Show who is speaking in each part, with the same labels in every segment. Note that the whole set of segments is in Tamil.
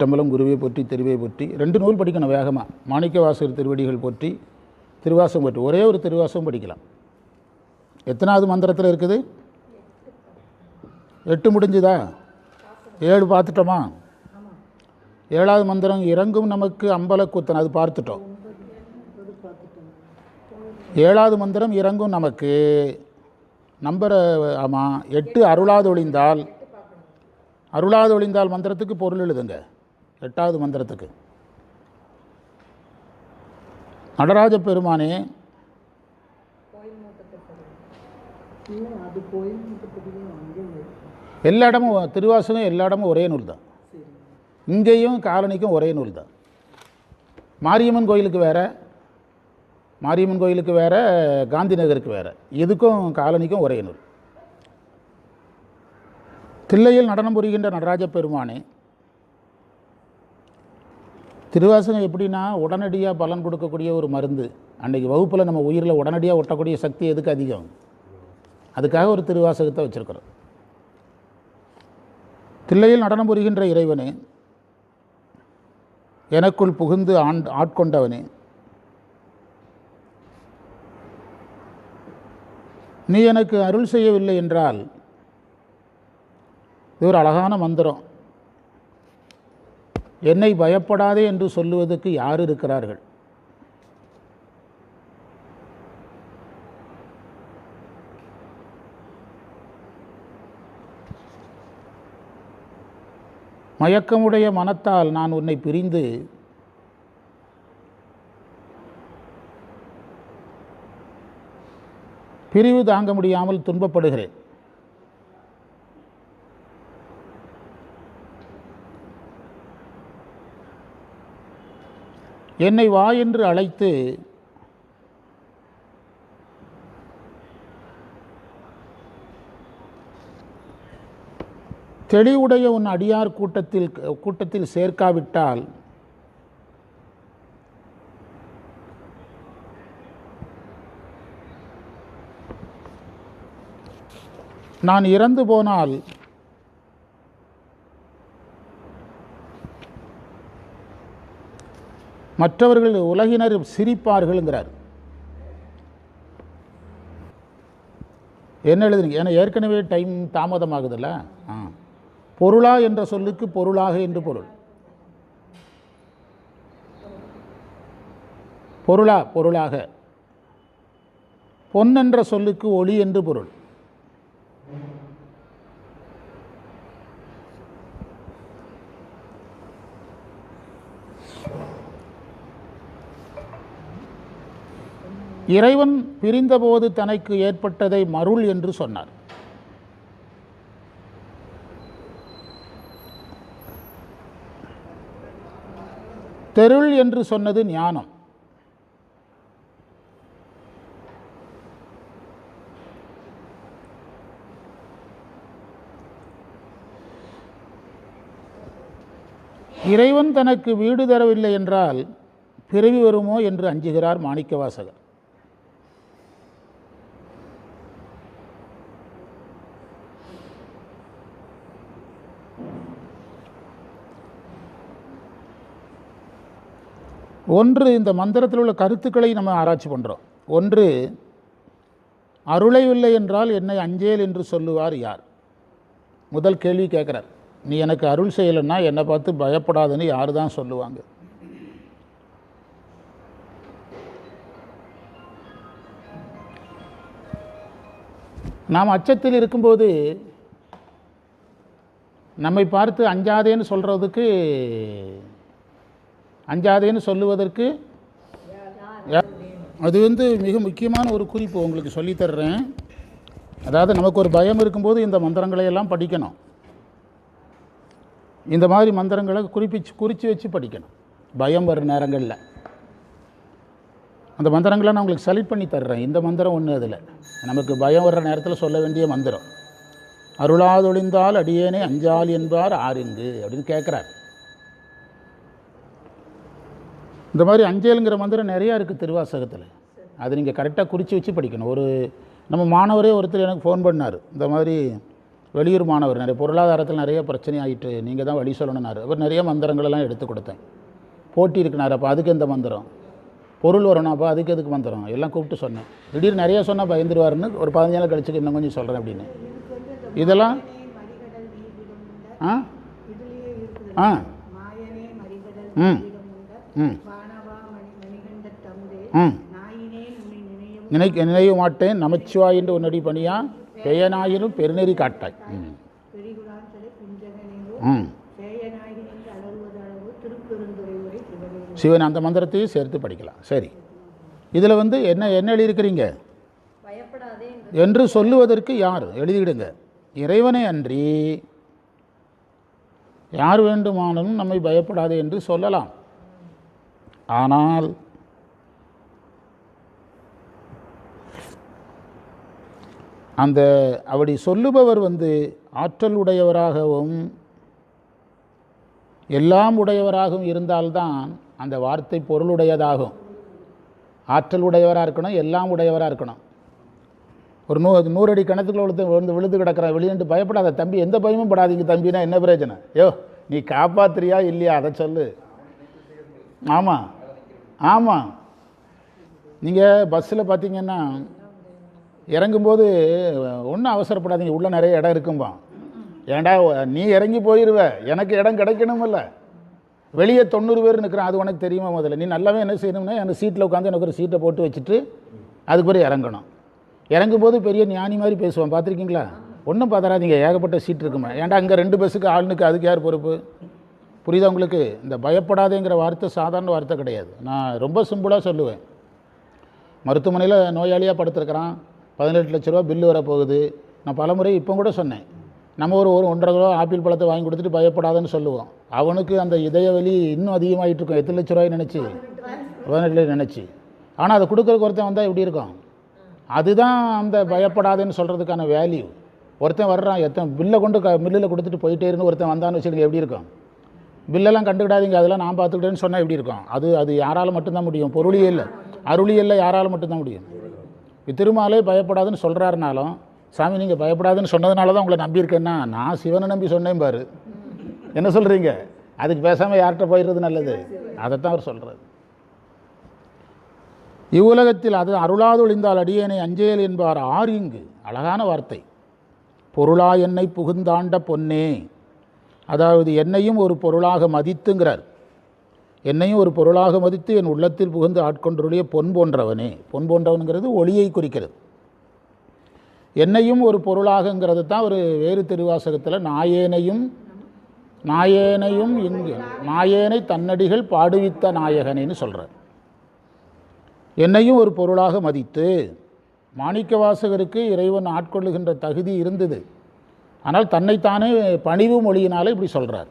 Speaker 1: தம்பலம் குருவை போற்றி தெருவை போற்றி ரெண்டு நூல் படிக்கணும் வேகமாக மாணிக்கவாசகர் திருவடிகள் போற்றி திருவாசம் போற்றி. ஒரே ஒரு திருவாசம் படிக்கலாம். எத்தனாவது மந்திரத்தில் இருக்குது? எட்டு முடிஞ்சுதா? ஏழு பார்த்துட்டோமா? ஏழாவது மந்திரம் இறங்கும் நமக்கு அம்பலக்கூத்தன் அது பார்த்துட்டோம். ஏழாவது மந்திரம் இறங்கும் நமக்கு. நம்பரை ஆமாம் எட்டு அருளாது ஒளிந்தால் அருளாது ஒளிந்தால் மந்திரத்துக்கு பொருள் எழுதுங்க. எட்டாவது மந்திரத்துக்கு. நடராஜ பெருமானே எல்லா இடமும் திருவாசகம் எல்லா இடமும் ஒரே நூல் தான். இங்கேயும் காலனிக்கும் ஒரே நூல் தான். மாரியம்மன் கோயிலுக்கு வேற மாரியம்மன் கோயிலுக்கு வேறு காந்தி நகருக்கு வேறு. இதுக்கும் காலனிக்கும் ஒரே நூல். தில்லையில் நடனம் புரிகின்ற நடராஜ பெருமானே திருவாசகம் எப்படின்னா உடனடியாக பலன் கொடுக்கக்கூடிய ஒரு மருந்து. அன்றைக்கி வகுப்பில் நம்ம உயிரில் உடனடியாக ஒட்டக்கூடிய சக்தி எதுக்கு அதிகம்? அதுக்காக ஒரு திருவாசகத்தை வச்சுருக்கிறோம். தில்லையில் நடனம் புரிகின்ற இறைவனே எனக்குள் புகுந்து ஆண் ஆட்கொண்டவனே நீ எனக்கு அருள் செய்யவில்லை என்றால் இது ஒரு அழகான மந்திரம். என்னை பயப்படாதே என்று சொல்லுவதற்கு யார் இருக்கிறார்கள்? மயக்கமுடைய மனத்தால் நான் உன்னை பிரிந்து பிரிவு தாங்க முடியாமல் துன்பப்படுகிறேன். என்னை வா என்று அழைத்து தெளிவுடைய உன் அடியார் கூட்டத்தில் கூட்டத்தில் சேர்க்காவிட்டால் நான் இறந்து போனால் மற்றவர்கள் உலகினர் சிரிப்பார்கள்ங்கிறார். என்ன எழுதுறீங்க? ஏன்னா ஏற்கனவே டைம் தாமதமாகுதுல்ல? ஆ. பொருளா என்ற சொல்லுக்கு பொருளாக என்று பொருள். பொருளா பொருளாக. பொன் என்ற சொல்லுக்கு ஒளி என்று பொருள். இறைவன் பிரிந்தபோது தனக்கு ஏற்பட்டதை மருள் என்று சொன்னார். தெருள் என்று சொன்னது ஞானம். இறைவன் தனக்கு வீடு தரவில்லை என்றால் பிறவி வருமோ என்று அஞ்சுகிறார் மாணிக்கவாசகர். ஒன்று இந்த மந்திரத்தில் உள்ள கருத்துக்களை நம்ம ஆராய்ச்சி பண்ணுறோம் ஒன்று அருளைவில்லை என்றால் என்னை அஞ்சேல் என்று சொல்லுவார் யார்? முதல் கேள்வி கேட்குறார். நீ எனக்கு அருள் செய்யலைன்னா என்னை பார்த்து பயப்படாதுன்னு யார் தான் சொல்லுவாங்க? நாம் அச்சத்தில் இருக்கும்போது நம்மை பார்த்து அஞ்சாதேன்னு சொல்கிறதுக்கு அஞ்சாதேன்னு சொல்லுவதற்கு யா- அது வந்து மிக முக்கியமான ஒரு குறிப்பு உங்களுக்கு சொல்லித் தர்றேன் அதாவது நமக்கு ஒரு பயம் இருக்கும்போது இந்த மந்திரங்களை எல்லாம் படிக்கணும். இந்த மாதிரி மந்திரங்களை குறிப்பிச்சு குறித்து வச்சு படிக்கணும். பயம் வரும் நேரங்களில். அந்த மந்திரங்களை நான் உங்களுக்கு செலக்ட் பண்ணி தர்றேன். இந்த மந்திரம் ஒன்று அதில். நமக்கு பயம் வர்ற நேரத்தில் சொல்ல வேண்டிய மந்திரம். அருளாதொழிந்தால் அடியேனே அஞ்சால் என்பார் ஆறுங்கு அப்படின்னு கேட்குறாரு இந்த மாதிரி அஞ்சேலுங்கிற மந்திரம் நிறையா இருக்குது திருவாசகத்தில். அது நீங்கள் கரெக்டாக குறித்து வச்சு படிக்கணும். ஒரு நம்ம மாணவரே ஒருத்தர் எனக்கு ஃபோன் பண்ணார். இந்த மாதிரி வெளியூர் மாணவர் நிறைய பொருளாதாரத்தில் நிறைய பிரச்சனை ஆயிட்டு நீங்கள் தான் வழி சொல்லணும்னாரு. அவர் நிறைய மந்திரங்களெல்லாம் எடுத்து கொடுத்தேன். போட்டி இருக்குனாரு அப்போ அதுக்கு எந்த மந்திரம்? பொருள் வரணும் அப்போ அதுக்கு எதுக்கு மந்திரம்? எல்லாம் கூப்பிட்டு சொன்னேன். திடீர்னு நிறைய சொன்னால் பயந்துருவாருன்னு ஒரு பதினஞ்சு நாள் கழிச்சுக்கு இன்னும் கொஞ்சம் சொல்கிறேன் அப்படின்னு. இதெல்லாம்? ஆ? ஆ. ம். ம். ம். நினை நினைவு மாட்டேன். நமச்சிவாய் என்று உன்னடி பணியா? பெயனாயினும் பெருநெறி காட்டாய். ம். ம்.
Speaker 2: சிவனே
Speaker 1: அந்த மந்திரத்தையும் சேர்த்து படிக்கலாம். சரி. இதில் வந்து என்ன என்ன எழுதியிருக்கிறீங்க? என்று சொல்லுவதற்கு யார்? எழுதிவிடுங்க இறைவனை அன்றி. யார் வேண்டுமானாலும் நம்மை பயப்படாது என்று சொல்லலாம். ஆனால் அந்த அப்படி சொல்லுபவர் வந்து ஆற்றல் உடையவராகவும் எல்லாம் உடையவராகவும் இருந்தால்தான் அந்த வார்த்தை பொருளுடையதாகும் ஆற்றல் உடையவராக இருக்கணும் எல்லாம் உடையவராக இருக்கணும். ஒரு நூ நூறடி கிணத்துக்குள்ள விழுந்து விழுந்து விழுந்து கிடக்கிற வெளியேண்டு பயப்படாத தம்பி எந்த பயமும் படாதீங்க தம்பினா என்ன பிரயோஜனம்? யோ நீ காப்பாத்துறியா இல்லையா? அதை சொல்லு. ஆமாம் ஆமாம் நீங்கள் பஸ்ஸில் பார்த்தீங்கன்னா இறங்கும்போது ஒன்றும் அவசரப்படாதீங்க உள்ளே நிறைய இடம் இருக்கும்பா ஏன்டா நீ இறங்கி போயிடுவ எனக்கு இடம் கிடைக்கணுமில்ல. வெளியே தொண்ணூறு பேர் நிற்கிறேன் அது உனக்கு தெரியுமா முதல்ல? நீ நல்லாவே என்ன செய்யணும்னா எனக்கு சீட்டில் உட்காந்து எனக்கு ஒரு சீட்டை போட்டு வச்சுட்டு அதுக்கு பிறகு இறங்கணும். இறங்கும்போது பெரிய ஞானி மாதிரி பேசுவான் பார்த்துருக்கீங்களா? ஒன்றும் பார்த்துறாதீங்க ஏகப்பட்ட சீட் இருக்குமா? ஏன்டா அங்கே ரெண்டு பஸ்ஸுக்கு ஆளுனுக்கு அதுக்கு யார் பொறுப்பு? புரியுதா உங்களுக்கு? இந்த பயப்படாதேங்கிற வார்த்தை சாதாரண வார்த்தை கிடையாது. நான் ரொம்ப சிம்பிளாக சொல்லுவேன். மருத்துவமனையில் நோயாளியாக படுத்துருக்கிறான். பதினெட்டு லட்ச ரூபா பில்லு வரப்போகுது. நான் பலமுறை இப்போ கூட சொன்னேன். நம்ம ஒரு ஒரு ஒன்றரை கிலோ ஆப்பிள் பழத்தை வாங்கி கொடுத்துட்டு பயப்படாதன்னு சொல்லுவோம். அவனுக்கு அந்த இதய வலி இன்னும் அதிகமாகிட்டு இருக்கும். எத்தனை லட்ச ரூபாய் நினச்சி? பதினெட்டு நினச்சி. ஆனால் அதை கொடுக்குறக்கு ஒருத்தன் வந்தால் எப்படி இருக்கும்? அதுதான் அந்த பயப்படாதுன்னு சொல்கிறதுக்கான வேல்யூ ஒருத்தன் வர்றான் எத்தனை பில்லை கொண்டு க மில்லில் கொடுத்துட்டு போயிட்டே இருந்து ஒருத்தன் வந்தான்னு வச்சுக்கோங்க எப்படி இருக்கும்? பில்லெல்லாம் கண்டுக்கிடாதீங்க அதெல்லாம் நான் பார்த்துக்கிட்டேன்னு சொன்னால் எப்படி இருக்கும்? அது அது யாரால் மட்டும்தான் முடியும். பொருளியல் அருளியல்ல யாரால் மட்டும்தான் முடியும்? திருமாலே பயப்படாதுன்னு சொல்கிறாருனாலும் சாமி நீங்கள் பயப்படாதுன்னு சொன்னதுனால தான் உங்களை நம்பியிருக்கேன்னா நான் சிவனை நம்பி சொன்னேன் பாரு. என்ன சொல்கிறீங்க அதுக்கு பேசாமல் யார்கிட்ட போயிடுறது நல்லது? அதைத்தான் அவர் சொல்கிறது இவ்வுலகத்தில் அது அருளாது ஒழிந்தால் அடியேனை அஞ்சேல் என்பார் ஆறு இங்கு. அழகான வார்த்தை. பொருளா என்னை புகுந்தாண்ட பொன்னே. அதாவது என்னையும் ஒரு பொருளாக மதித்துங்கிறார். என்னையும் ஒரு பொருளாக மதித்து என் உள்ளத்தில் புகுந்து ஆட்கொண்டுடைய பொன் போன்றவனே. பொன் போன்றவனுங்கிறது ஒளியை குறிக்கிறது. என்னையும் ஒரு பொருளாகங்கிறது தான் ஒரு வேறு திருவாசகத்தில் நாயேனையும் நாயேனையும் இங்கு நாயேனை தன்னடிகள் பாடுவித்த நாயகனேன்னு சொல்கிறார் என்னையும் ஒரு பொருளாக மதித்து மாணிக்க வாசகருக்கு இறைவன் ஆட்கொள்ளுகின்ற தகுதி இருந்தது. ஆனால் தன்னைத்தானே பணிவு மொழியினாலே இப்படி சொல்கிறார்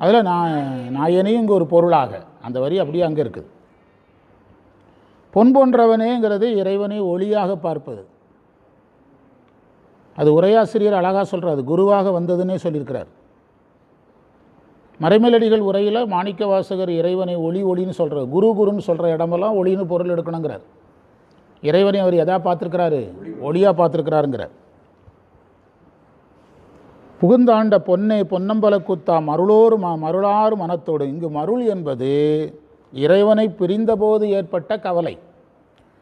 Speaker 1: அதில் நான் நான் இங்கே ஒரு பொருளாக. அந்த வரி அப்படியே அங்கே இருக்குது. பொன் போன்றவனேங்கிறது இறைவனை ஒளியாக பார்ப்பது. அது உரையாசிரியர் அழகாக சொல்கிறார் குருவாக வந்ததுன்னே சொல்லியிருக்கிறார். மறைமலடிகள் உரையில் மாணிக்க வாசகர் இறைவனை ஒளி ஒளின்னு சொல்கிறார் குரு குருன்னு சொல்கிற இடமெல்லாம் ஒளின்னு பொருள் எடுக்கணுங்கிறார். இறைவனை அவர் எதா பார்த்துருக்கிறாரு? ஒளியாக பார்த்துருக்கிறாருங்கிறார். புகுந்தாண்ட பொன்னே பொன்னம்பல கூத்தா மருளோர் மா மருளாறு மனத்தோடு. இங்கு மருள் என்பது இறைவனை பிரிந்தபோது ஏற்பட்ட கவலை.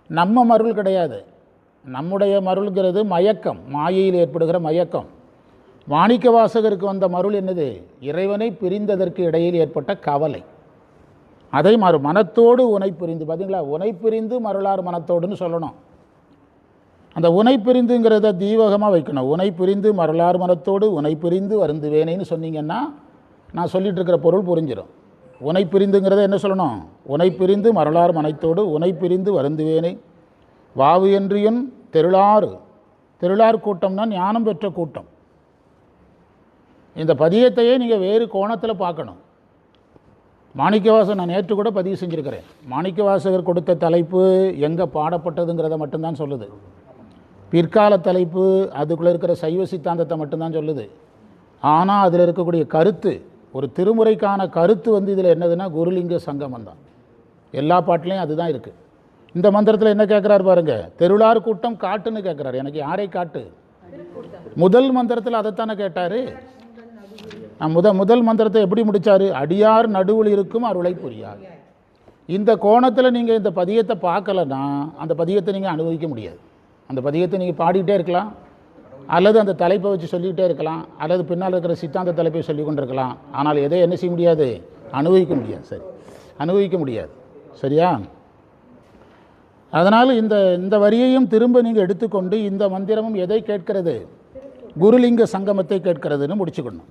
Speaker 1: நம்ம மருள் கிடையாது. நம்முடைய மருள்கிறது மயக்கம். மாயையில் ஏற்படுகிற மயக்கம். மாணிக்க வாசகருக்கு வந்த மருள் என்னது? இறைவனை பிரிந்ததற்கு இடையில் ஏற்பட்ட கவலை. அதை மறு மனத்தோடு உனை பிரிந்து பார்த்தீங்களா உனை பிரிந்து மருளார் மனத்தோடுன்னு சொல்லணும். அந்த உனை பிரிந்துங்கிறத தீவகமாக வைக்கணும். உனை பிரிந்து மரலார் மனத்தோடு உனை பிரிந்து வருந்துவேனேன்னு சொன்னீங்கன்னா நான் சொல்லிட்டு இருக்கிற பொருள் புரிஞ்சிடும் உனை பிரிந்துங்கிறத என்ன சொல்லணும்? உனை பிரிந்து மருளார் மனைத்தோடு உனை பிரிந்து வருந்துவேனே. வாவு என்றியும் தெருளாறு. திருளார் கூட்டம்னா ஞானம் பெற்ற கூட்டம். இந்த பதியத்தையே நீங்கள் வேறு கோணத்தில் பார்க்கணும். மாணிக்கவாசன் நான் நேற்று கூட பதிவு செஞ்சுருக்கிறேன். மாணிக்கவாசகர் கொடுத்த தலைப்பு எங்கே பாடப்பட்டதுங்கிறத மட்டும்தான் சொல்லுது. பிற்கால தலைப்பு அதுக்குள்ளே இருக்கிற சைவ சித்தாந்தத்தை மட்டும்தான் சொல்லுது. ஆனால் அதில் இருக்கக்கூடிய கருத்து ஒரு திருமுறைக்கான கருத்து வந்து இதில் என்னதுன்னா குருலிங்க சங்கமம் தான் எல்லா பாட்டிலையும் அதுதான் இருக்குது இந்த மந்திரத்தில் என்ன கேட்குறாரு பாருங்க தெருளார் கூட்டம் காட்டுன்னு கேட்குறாரு எனக்கு யாரை காட்டு? முதல் மந்திரத்தில் அதைத்தானே கேட்டார். முத முதல் மந்திரத்தை எப்படி முடிச்சாரு? அடியார் நடுவில் இருக்கும் அருளை புரியாது இந்த கோணத்தில் நீங்கள் இந்த பதியத்தை பார்க்கலன்னா அந்த பதியத்தை நீங்கள் அனுபவிக்க முடியாது. அந்த பதியத்தை நீங்கள் பாடிக்கிட்டே இருக்கலாம். அல்லது அந்த தலைப்பை வச்சு சொல்லிக்கிட்டே இருக்கலாம். அல்லது பின்னால் இருக்கிற சித்தாந்த தலைப்பை சொல்லி கொண்டிருக்கலாம். ஆனால் எதை என்ன செய்ய முடியாது? அனுபவிக்க முடியாது. சரி. அனுபவிக்க முடியாது. சரியா? அதனால் இந்த இந்த வரியையும் திரும்ப நீங்கள் எடுத்துக்கொண்டு இந்த மந்திரமும் எதை கேட்கிறது? குருலிங்க சங்கமத்தை கேட்கிறதுன்னு முடிச்சுக்கணும்.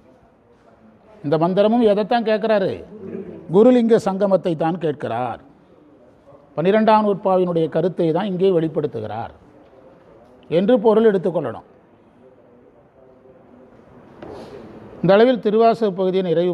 Speaker 1: இந்த மந்திரமும் எதைத்தான் கேட்குறாரு? குருலிங்க சங்கமத்தை தான் கேட்கிறார். பன்னிரெண்டாம் நூற்பாவினுடைய கருத்தை தான் இங்கே வெளிப்படுத்துகிறார். என்று பொருள் எடுத்துக்கொள்ளணும் இந்த அளவில் திருவாசக பகுதியை நிறைவு